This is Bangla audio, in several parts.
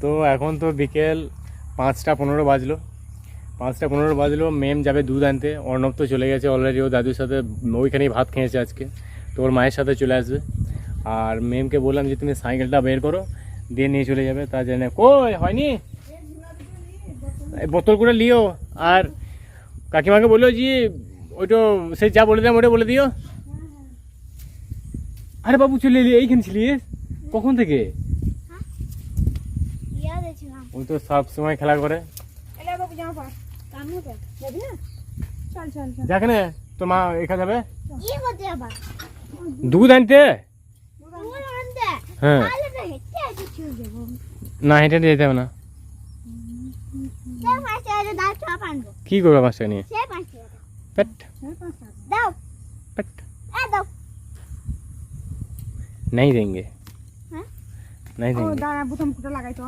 তো এখন তো বিকেল পাঁচটা পনেরো বাজলো। পাঁচটা পনেরো বাজলো মেম যাবে দুধ আনতে। অর্ণব তো চলে গেছে অলরেডি ও দাদুর সাথে ওইখানেই ভাত খেয়েছে আজকে। তো ওর মায়ের সাথে চলে আসবে। আর মেমকে বললাম যে তুমি সাইকেলটা বের করো, দিয়ে নিয়ে চলে যাবে। তা জানে কই, হয়নি? বোতল করে লিও। আর কাকিমাকে বলল যে, ওইটা সে যা বলে দিলাম ওটা বলে দিও। আরে বাবু চলে এলি, এইখানে ছিলিস? কখন থেকে? ইয়া দেখছিলাম ওই তো সব সময় খেলা করে এলে বাবু জামা পর কামু তো যাবি না চল চল চল যেখানে তোর মা এখানে যাবে কি করতে আবার দুধ আনতে দুধ আনতে হ্যাঁ তাহলে তো হেঁটে হেঁটে চলে যাবো না হেঁটে হেঁটে যেতে হবে না সে পাঁচ টাকা দাও চপ আনবো কি করবে পাঁচ টাকা নিয়ে সে পাঁচ টাকা পেট দাও পেট এ দাও नहीं देंगे हाँ? नहीं ও देंगे দাঁড়া প্রথম ফুটো লাগাই তো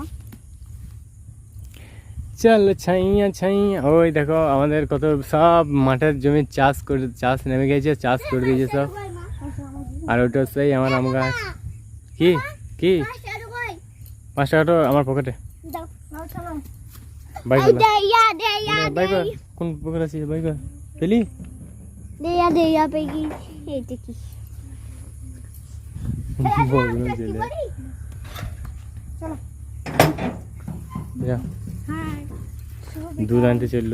চল ছাইয়া ছাইয়া। ওই দেখো আমাদের কত সব মাঠের জমি চাষ করে চাষ নেমে গেছে চাষ করে দিয়েছে সব। আর ওটা সেই আমার আম গাছ। কি? কি? পাঁচ টাকাটা আমার পকেটে। দাও দাও বাই এই দে দে বাই দে কোন পকেট আছে বাই কর। পেলি? পেগি চলে চলো হ্যাঁ দুধ আনতে চলল।